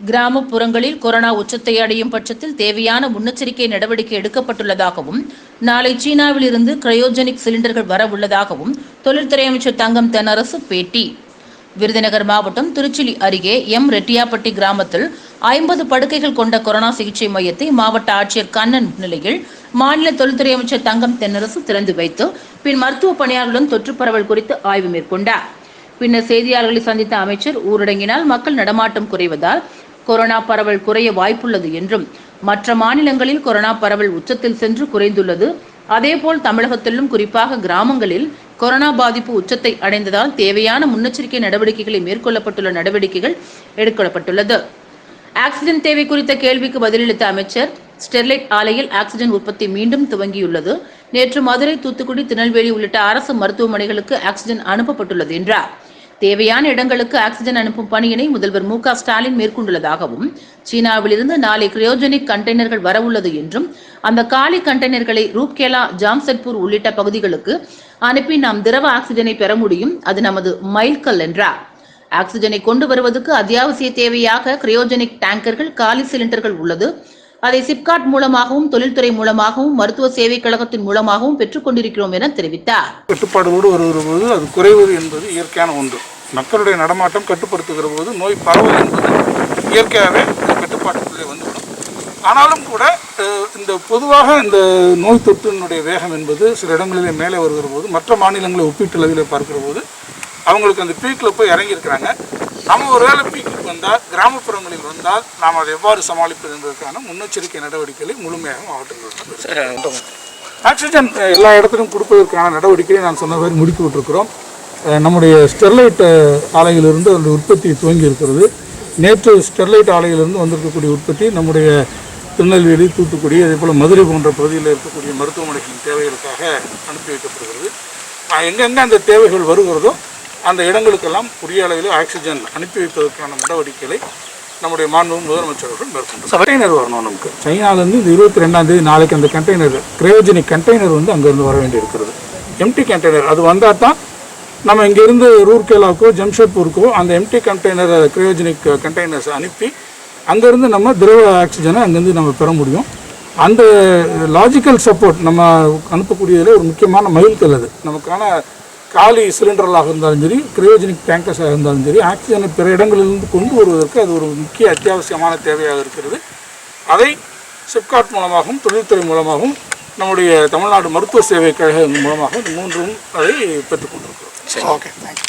கிராமப்புறங்களில் கொரோனா உச்சத்தை அடையும் பட்சத்தில் தேவையான முன்னெச்சரிக்கை நடவடிக்கை எடுக்கப்பட்டுள்ளதாகவும் நாளை சீனாவில் இருந்து கிரயோஜெனிக் சிலிண்டர்கள் வர உள்ளதாகவும் தொழில்துறை அமைச்சர் தங்கம் தென்னரசு பேட்டி. விருதுநகர் மாவட்டம் திருச்சிலி அருகே எம். ரெட்டியாப்பட்டி கிராமத்தில் ஐம்பது படுக்கைகள் கொண்ட கொரோனா சிகிச்சை மையத்தை மாவட்ட ஆட்சியர் கண்ணன் முன்னிலையில் மாநில தொழில்துறை அமைச்சர் தங்கம் தென்னரசு திறந்து வைத்து பின் மருத்துவ பணியாளர்களுடன் தொற்று பரவல் குறித்து ஆய்வு மேற்கொண்டார். பின்னர் செய்தியாளர்களை சந்தித்த அமைச்சர் ஊரடங்கினால் மக்கள் நடமாட்டம் குறைவதால் கொரோனா பரவல் குறைய வாய்ப்புள்ளது என்றும் மற்ற மாநிலங்களில் கொரோனா பரவல் உச்சத்தில் சென்று குறைந்துள்ளது. அதேபோல் தமிழகத்திலும் குறிப்பாக கிராமங்களில் கொரோனா பாதிப்பு உச்சத்தை அடைந்ததால் தேவையான முன்னெச்சரிக்கை நடவடிக்கைகளை மேற்கொள்ளப்பட்டுள்ள நடவடிக்கைகள் எடுக்கப்பட்டுள்ளது. ஆக்சிஜன் தேவை குறித்த கேள்விக்கு பதிலளித்த அமைச்சர் ஸ்டெர்லைட் ஆலையில் ஆக்சிஜன் உற்பத்தி மீண்டும் துவங்கியுள்ளது. நேற்று மதுரை தூத்துக்குடி திருநெல்வேலி உள்ளிட்ட அரசு மருத்துவமனைகளுக்கு ஆக்சிஜன் அனுப்பப்பட்டுள்ளது என்றார். தேவையான இடங்களுக்கு ஆக்சிஜன் அனுப்பும் பணியினை முதல்வர் மு க ஸ்டாலின் மேற்கொண்டுள்ளதாகவும் சீனாவிலிருந்து நாளை கிரையோஜெனிக் கண்டெய்னர்கள் வரவுள்ளது என்றும் அந்த காலி கண்டெய்னர்களை ரூப்கேலா ஜாம்செட்பூர் உள்ளிட்ட பகுதிகளுக்கு அனுப்பி நாம் திரவ ஆக்சிஜனை பெற முடியும் அது நமது மைல்கல் என்றார். ஆக்சிஜனை கொண்டு வருவதற்கு அத்தியாவசிய தேவையாக கிரையோஜெனிக் டேங்கர்கள் காலி சிலிண்டர்கள் உள்ளது. அதை சிப்காட் மூலமாகவும் தொழில்துறை மூலமாகவும் மருத்துவ சேவை கழகத்தின் மூலமாகவும் பெற்றுக் கொண்டிருக்கிறோம் என தெரிவித்தார். கட்டுப்பாடுகளோடு வருகிற போது அது குறைவது என்பது இயற்கையான ஒன்று. மக்களுடைய நடமாட்டம் கட்டுப்படுத்துகிற போது நோய் பரவல் என்பது இயற்கையாகவே கட்டுப்பாட்டுக்குள்ளே வந்துவிடும். ஆனாலும் கூட இந்த பொதுவாக இந்த நோய் தொற்றினுடைய வேகம் என்பது சில இடங்களிலே மேலே வருகிற போது மற்ற மாநிலங்களை ஒப்பீட்டளவில் பார்க்கிற போது அவங்களுக்கு அந்த பீக்கில் போய் இறங்கியிருக்கிறாங்க. நம்ம ஒருவேளை பீக்குக்கு வந்தால் கிராமப்புறங்களில் வந்தால் நாம் அதை எவ்வாறு சமாளிப்பது என்பதற்கான முன்னெச்சரிக்கை நடவடிக்கைகளை முழுமையாக மாவட்டங்கள் ஆக்சிஜன் எல்லா இடத்திலும் கொடுப்பதற்கான நடவடிக்கையை நான் சொன்ன மாதிரி முடுக்கி விட்டுருக்கிறோம். நம்முடைய ஸ்டெர்லைட் ஆலையிலிருந்து அந்த உற்பத்தி துவங்கி இருக்கிறது. நேற்று ஸ்டெர்லைட் ஆலையிலிருந்து வந்திருக்கக்கூடிய உற்பத்தி நம்முடைய திருநெல்வேலி தூத்துக்குடி அதே போல் மதுரை போன்ற பகுதியில் இருக்கக்கூடிய மருத்துவமனைகளின் தேவைகளுக்காக அனுப்பி வைக்கப்படுகிறது. எங்கெங்கே அந்த தேவைகள் வருகிறதோ அந்த இடங்களுக்கெல்லாம் உரிய அளவில் ஆக்சிஜன் அனுப்பி வைப்பதற்கான நடவடிக்கைகளை நம்முடைய மாண்பு முதலமைச்சர் அவர்கள் மேற்கொண்டு கண்டெய்னர் வரணும் நமக்கு. சைனாலேருந்து இந்த இருபத்தி ரெண்டாம் தேதி நாளைக்கு அந்த கண்டெய்னர் கிரையோஜெனிக் கண்டெய்னர் வந்து அங்கேருந்து வர வேண்டி இருக்கிறது எம்டி கண்டெய்னர் அது வந்தால் தான் நம்ம இங்கேருந்து ரூர்கேலாவுக்கோ ஜம்ஷெட்பூருக்கோ அந்த எம்டி கண்டெய்னர் கிரையோஜெனிக் கண்டெய்னர்ஸ் அனுப்பி அங்கேருந்து நம்ம திரவ ஆக்சிஜனை அங்கேருந்து நம்ம பெற முடியும். அந்த லாஜிக்கல் சப்போர்ட் நம்ம அனுப்பக்கூடியதில் ஒரு முக்கியமான மைல்கல் அது. நமக்கான காலி சிலிண்டர்களாக இருந்தாலும் சரி கிரையோஜெனிக் டேங்கர்ஸாக இருந்தாலும் சரி ஆக்சிஜனை பிற இடங்களிலிருந்து கொண்டு வருவதற்கு அது ஒரு முக்கிய அத்தியாவசியமான தேவையாக இருக்கிறது. அதை சிப்காட் மூலமாகவும் தொழில்துறை மூலமாகவும் நம்முடைய தமிழ்நாடு மருத்துவ சேவை கழகம் மூலமாக மூன்றும் அதை பெற்றுக்கொண்டிருக்கிறோம் ஓகே தேங்க்யூ